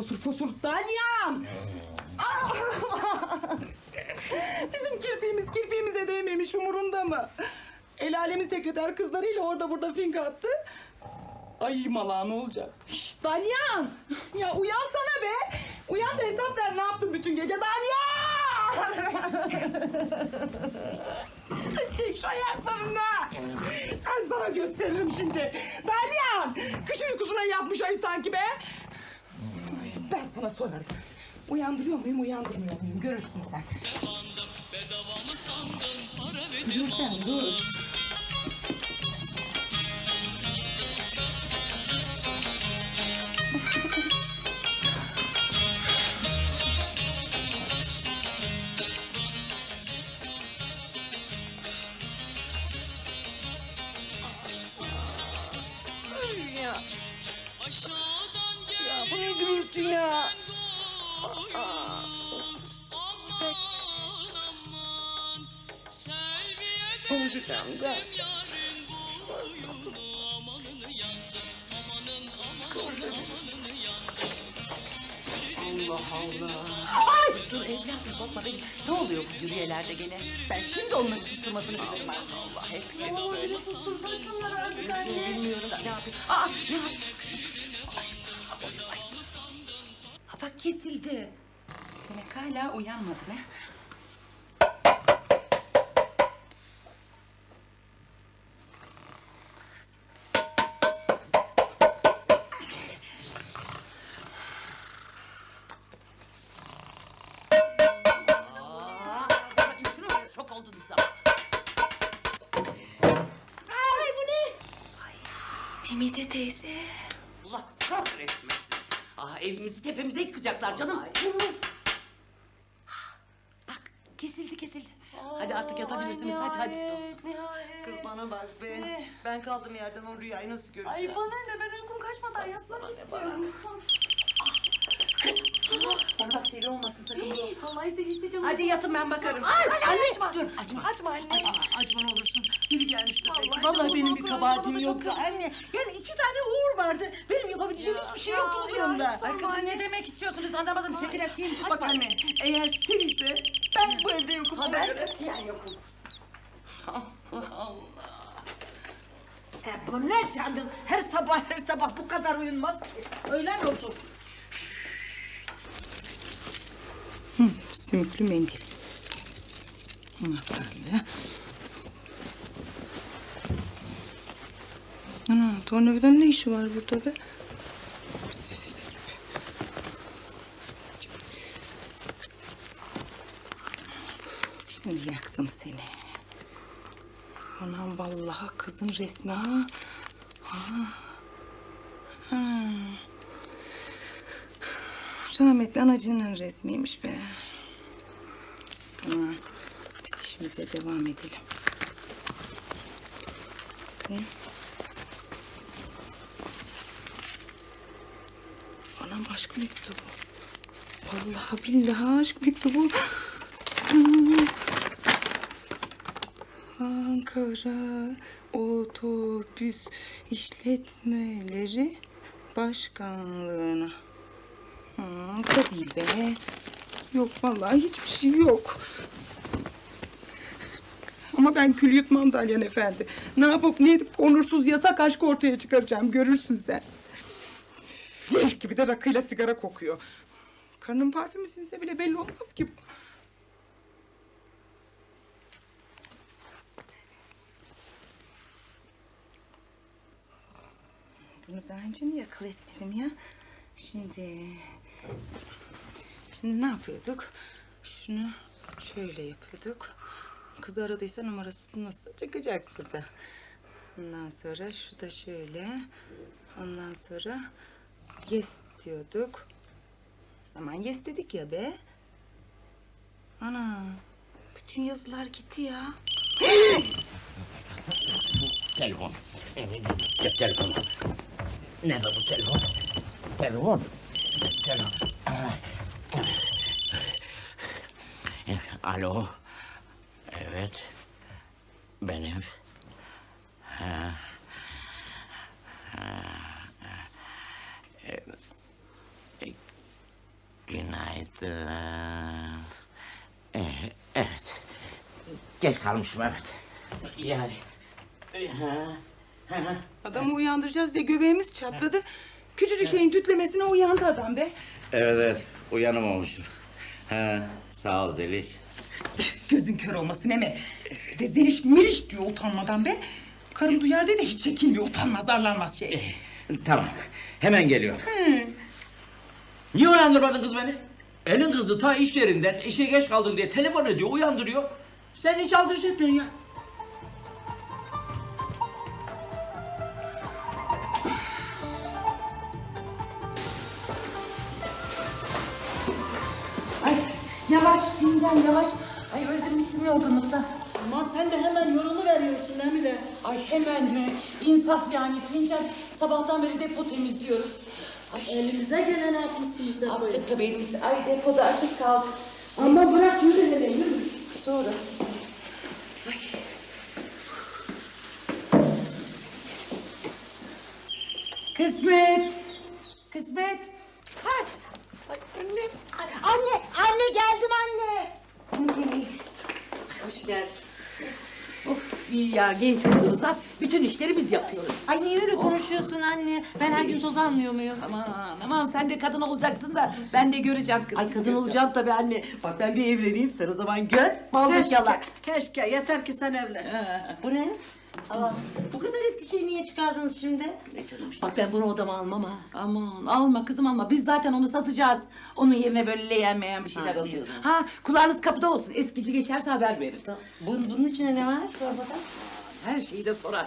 fosur fosur. Dalyan! Ah! Bizim kirpiğimiz kirpiğimize değmemiş umurunda mı? El alemin sekreter kızlarıyla orada burada fink attı. Ay mala ne olacak? Şşş Dalyan! Ya uyansana be! Uyan da hesap ver ne yaptın bütün gece Dalyan! Çek şu ayaklarını! Ben sana gösteririm şimdi. Dalyan! Kış uykusuna yatmış ay sanki be! Ben sana sorarım. Uyandırıyor muyum, uyandırmıyor muyum? Görürsün sen. Bedava mı sandın para verdim Dur sen, dur. Gürültü ya? Konuşacağım da. Allah Allah. Dur evladım bakma benim. Ne oluyor bu yürüyelerde gene? Ben şimdi onları susturmasını bilirim. Allah hep hep Ama böyle. öyle sustursun şunları artık anne. Bilmiyorum ne yapayım. Aa ne yapayım? Kesildi. Demek hala şuna bak, çok oldu Nisa. Ay bu ne? Hamide teyze. Allah kahretmesin. Ah evimizi tepemize yıkacaklar canım. Bak kesildi kesildi. Hadi artık yatabilirsiniz hadi hadi. Kız bana bak be. Ben kaldım yerden o rüyayı nasıl göreceğim? Ay bana ne ben uykum kaçmadan yatmak istiyorum. Bana bak seri olmasın sakın bu. Allah iste iste canım. Hadi yatın ben bakarım. anne açma. Dur açma. Açma anne. Aa, acıman olursun. Vallahi benim bir kabahatim bana da yok çok anne. Yani iki tane uğur vardı. Benim yapabileceğim hiçbir şey yoktu bu durumda. Ay kızım ne demek istiyorsunuz anlamadım. Çekil açayım. Bak anne eğer sen ise ben bu evde yokum. ona Ben katiyen yokum. Allah Allah. E, bu ne canım? Her sabah her sabah bu kadar uyunmaz ki. Öğlen oldu. Sümüklü mendil. Anahtarlı. Ana tornavidanın ne işi var burada be? Şimdi yaktım seni. Anam vallahi kızın resmi ha. Ha. Ha. Rahmetli anacının resmiymiş be. Tamam. Biz işimize devam edelim. Ne? Anam aşk mektubu. Vallahi billahi aşk mektubu. Ankara Otobüs İşletmeleri Başkanlığına. Ha, tabii be. Yok vallahi hiçbir şey yok. Ama ben kül yutmam Dalyan Efendi. Ne yapıp ne edip onursuz yasak aşkı ortaya çıkaracağım. Görürsün sen. Leş gibi de rakıyla sigara kokuyor. Karının parfümü sinse bile belli olmaz ki. Bunu daha önce niye akıl etmedim ya? Şimdi... Şimdi ne yapıyorduk? Şunu şöyle yapıyorduk. Kız aradıysa numarası nasıl çıkacak burada? Ondan sonra şu da şöyle. Ondan sonra yes diyorduk. Aman yes dedik ya be. Ana. Bütün yazılar gitti ya. Telefon. Cep telefonu. Nerede bu telefon? Telefon. Telefon. Alo. Evet. Benim. Ha. Ha. E, Günaydın. Ee, evet. Geç kalmışım evet. Yani. Ha, ha, ha. Adamı uyandıracağız diye göbeğimiz çatladı. Küçücük şeyin tütlemesine uyandı adam be. Evet evet uyanım olmuşum. Ha, sağ ol Zeliş. Gözün kör olmasın eme. Bir de zeliş meliş diyor utanmadan be. Karım duyar diye de hiç çekinmiyor. Utanmaz arlanmaz şey. Tamam hemen geliyorum. Niye uyandırmadın kız beni? Elin kızı ta iş yerinden işe geç kaldın diye telefon ediyor uyandırıyor. Sen hiç aldırış etmiyorsun ya. Ay yavaş fincan yavaş. Ay öldüm bittim yorgunlukta. Aman sen de hemen yorulu veriyorsun Emine. Ay hemen mi? İnsaf yani fincan. Sabahtan beri depo temizliyoruz. Elimize gelen yapmışsınız da Attık tabii elimizi. Ay depoda artık kaldı. Ama bırak yürü hele yürü. Sonra. Kısmet. Kısmet. Ay, annem. Anne, anne geldim anne. Hoş geldin. Of iyi ya genç kızımız var. Bütün işleri biz yapıyoruz. Ay niye öyle konuşuyorsun anne? Ben her gün toz almıyor muyum? Aman aman sen de kadın olacaksın da ben de göreceğim kızım. Ay kadın olacağım tabii anne. Bak ben bir evleneyim sen o zaman gör. Ballık yalar. keşke yeter ki sen evlen. Bu ne? Aa, bu kadar eski şeyi niye çıkardınız şimdi? Bak ben bunu odama almam ha. Aman alma kızım alma. Biz zaten onu satacağız. Onun yerine böyle leğen meyen bir şeyler Ha, alacağız. biliyorum. Ha kulağınız kapıda olsun. Eskici geçerse haber verin. Bunun, bunun içine ne var çorbada? Her şeyi de sorar.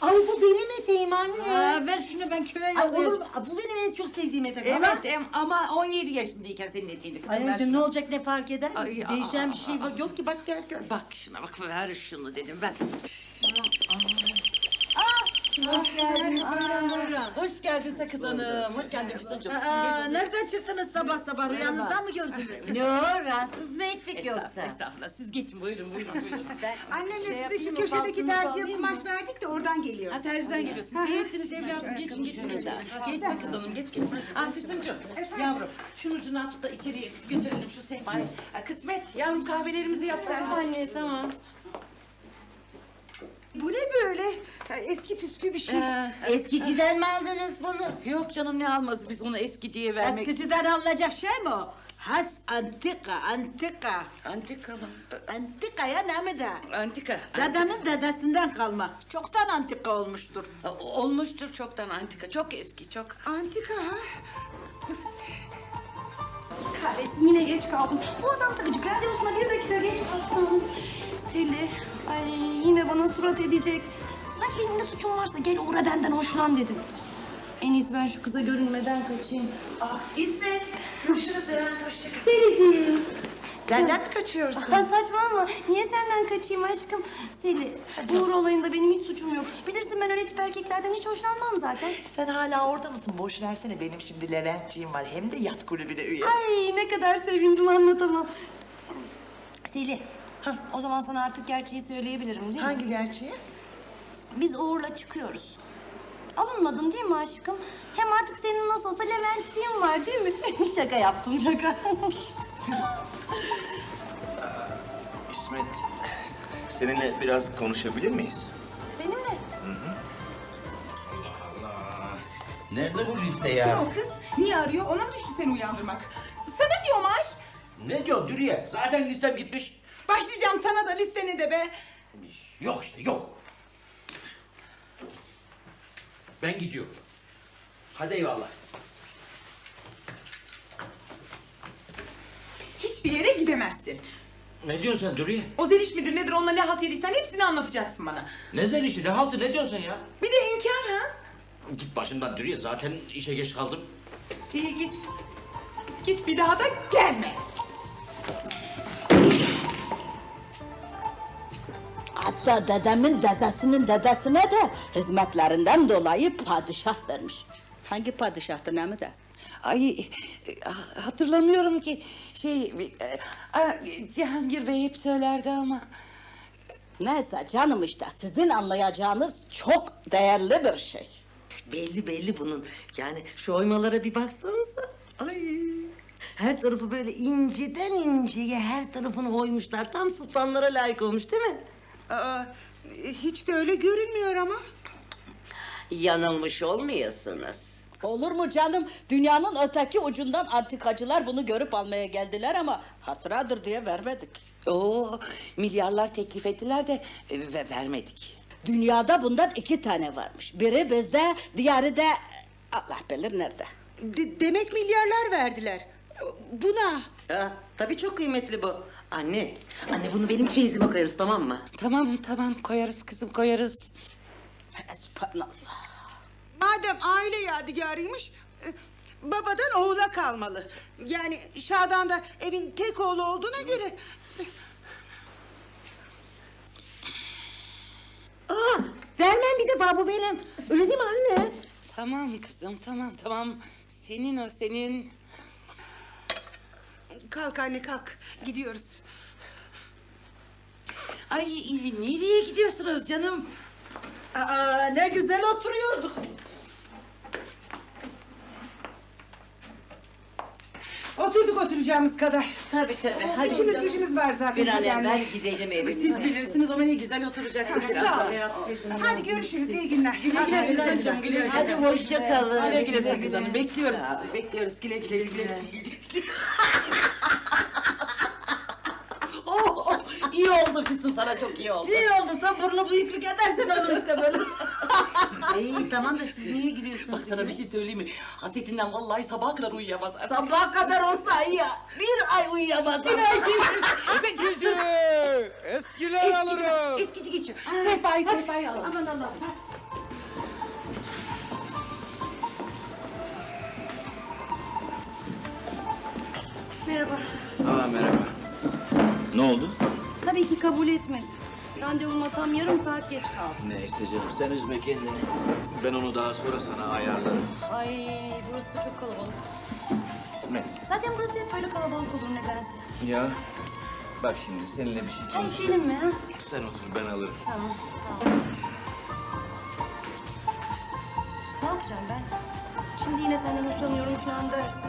Ay bu benim eteğim anne. Aa, ver şunu ben köye Ay, olur yollayacağım. mu? Aa, Bu benim en çok sevdiğim etek ama. Evet em, ama 17 yaşındayken senin eteğinde kızım. Ay ver ne şunu. olacak ne fark eder? Ay, Değişen aa, bir şey. Yok ki bak gel gör. Bak şuna bak ver şunu dedim ben. Hoş geldiniz. Buyurun buyurun. Hoş geldin Sakız Hanım. Hoş geldin Füsuncuğum. Aa, nereden çıktınız sabah sabah? Rüyanızdan mı gördünüz? Ne rahatsız mı ettik Estağfurullah, estağfurullah. Siz geçin buyurun buyurun buyurun. Annemle size şu köşedeki terziye kumaş verdik de oradan geliyor. Ha terziden geliyorsunuz. İyi ettiniz evladım. Geçin geçin geçin. Geç Sakız Hanım geç geç. Ah Füsuncuğum yavrum şunu ucundan tut da içeriye götürelim şu sehpayı. Ha, Kısmet yavrum kahvelerimizi yap sen de. Anne tamam. Bu ne böyle? Eski püskü bir şey. Ee, Eskiciden mi aldınız bunu? yok canım ne alması biz onu eskiciye vermek. Eskiciden alınacak şey mi o? Has antika, antika. Antika mı? Antika ya ne mi de? Antika. Dedemin dedesinden kalma. Çoktan antika olmuştur. Olmuştur çoktan antika. Çok eski çok. Antika ha? Kahretsin yine geç kaldım. Bu adam takıcı radyosuna bir dakika geç kalsam. Seli, ay yine bana surat edecek. Sanki benim de suçum varsa gel uğra benden hoşlan dedim. En iyisi ben şu kıza görünmeden kaçayım. Ah İsmet. Görüşürüz Levent hoşçakal. Selicim. Benden mi kaçıyorsun? Ah, saçmalama. Niye senden kaçayım aşkım? Seli, Uğur olayında benim hiç suçum yok. Bilirsin ben öyle tip erkeklerden hiç hoşlanmam zaten. Sen hala orada mısın? Boş versene benim şimdi Leventçiğim var. Hem de yat kulübüne üye. Ay ne kadar sevindim anlatamam. Seli, o zaman sana artık gerçeği söyleyebilirim değil mi? Hangi gerçeği? Biz Uğur'la çıkıyoruz. Alınmadın değil mi aşkım? Hem artık senin nasıl olsa Levent'ciğin var değil mi? şaka yaptım şaka. İsmet, seninle biraz konuşabilir miyiz? Benimle. Nerede bu liste ya? O kız niye arıyor? Ona mı düştü seni uyandırmak? Sana diyorum ay. Ne diyor Dürüye? Zaten listem gitmiş. Başlayacağım sana da listeni de be. Yok işte yok. Ben gidiyorum. Hadi eyvallah. Hiçbir yere gidemezsin. Ne diyorsun sen Dürüye? O zeliş midir nedir onunla ne halt yediysen hepsini anlatacaksın bana. Ne zelişi ne haltı ne diyorsun sen ya? Bir de inkar ha. Git başımdan Dürüye zaten işe geç kaldım. İyi git. Git bir daha da gelme. Hatta dedemin dedesinin dedesine de hizmetlerinden dolayı padişah vermiş. Hangi padişahtı ne mi de? Ay e, hatırlamıyorum ki şey e, Cihangir Bey hep söylerdi ama. Neyse canım işte sizin anlayacağınız çok değerli bir şey. Belli belli bunun. Yani şu oymalara bir baksanıza. Ay. Her tarafı böyle inceden inceye her tarafını oymuşlar. Tam sultanlara layık olmuş değil mi? Aa, hiç de öyle görünmüyor ama. Yanılmış olmayasınız. Olur mu canım? Dünyanın öteki ucundan antikacılar bunu görüp almaya geldiler ama hatıradır diye vermedik. Oo, milyarlar teklif ettiler de e, ve vermedik. Dünyada bundan iki tane varmış. Biri bizde, diğeri de Allah bilir nerede. De- demek milyarlar verdiler. Buna. Ha, tabii çok kıymetli bu. Anne, anne bunu benim çeyizime koyarız tamam mı? Tamam tamam koyarız kızım koyarız. Subhanallah. Madem aile yadigarıymış, e, babadan oğula kalmalı. Yani Şadan da evin tek oğlu olduğuna göre... Aa, vermem bir defa bu benim. Öyle değil mi anne? Tamam kızım tamam tamam. Senin o senin. Kalk anne kalk, gidiyoruz. Ay nereye gidiyorsunuz canım? Aa, ne güzel oturuyorduk. Oturduk oturacağımız kadar. Tabii tabii. Hadi İşimiz gücümüz var zaten. bir an evvel gidelim evimize. Siz bilirsiniz ama ne güzel oturacaktık biraz. Sağ ol. Hadi görüşürüz, iyi günler. Güle güle Füsuncuğum güle güle. Hadi hoşça kalın. Güle güle Sakız Hanım bekliyoruz. Bekliyoruz güle güle güle. oh, iyi oldu Füsun sana çok iyi oldu. İyi oldu sen burnu büyüklük edersen olur işte böyle. İyi tamam da siz niye gülüyorsunuz? Bak sana bir şey söyleyeyim mi? Hasetinden vallahi sabaha kadar uyuyamaz. Sabaha kadar olsa iyi. Bir ay uyuyamaz. Eskiler Eskici, eskici geçiyor. Sehpayı sehpayı alalım. Aman Allah'ım. Merhaba. Aa merhaba. Ne oldu? Tabii ki kabul etmedi. Randevuma tam yarım saat geç kaldım. Neyse canım sen üzme kendini. Ben onu daha sonra sana ayarlarım. Ay burası da çok kalabalık. İsmet. Zaten burası hep böyle kalabalık olur nedense. Ya bak şimdi seninle bir şey Çay konuşacağım. içelim mi? Ha? Sen otur ben alırım. Tamam sağ ol. Ne yapacağım ben? Şimdi yine senden hoşlanıyorum falan dersin.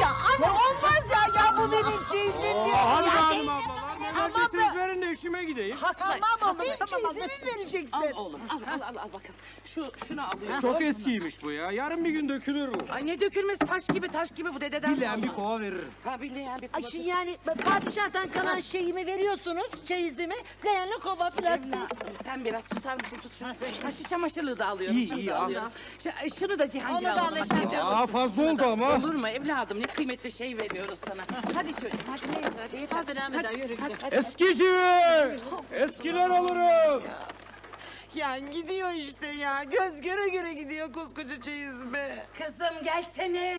Ya anne bu benim çeyizim ya. Hadi hanım ablalar ne vereceksiniz verin işime gideyim. Tamam oğlum, benim çeyizimi vereceksin. Al oğlum al al al, al bakalım. Şu şunu alıyorum. Çok eskiymiş bu ya. Yarın bir gün dökülür bu. Ay ne dökülmesi taş gibi taş gibi bu dededen. Bilen bir kova veririm. Ha bileyen bir Ay kova. şimdi yani padişahtan kalan şeyimi veriyorsunuz, çeyizimi. Leğenli kova plastik. Sen biraz susar mısın tut şunu. Ha şu çamaşırlığı da alıyorum. İyi, şunu iyi, da al. alıyorum. Şu, şunu da Cihangir Onu da alalım. Eşref'cim. Aa fazla oldu ama. Olur mu evladım ne kıymetli şey veriyoruz sana. Hadi çocuğum hadi neyse hadi. Hadi Rahmet yürü hadi, gidelim. hadi. Eskiler olurum! Ya gidiyor işte ya. Göz göre göre gidiyor koskoca çeyiz be. Kızım gelsene.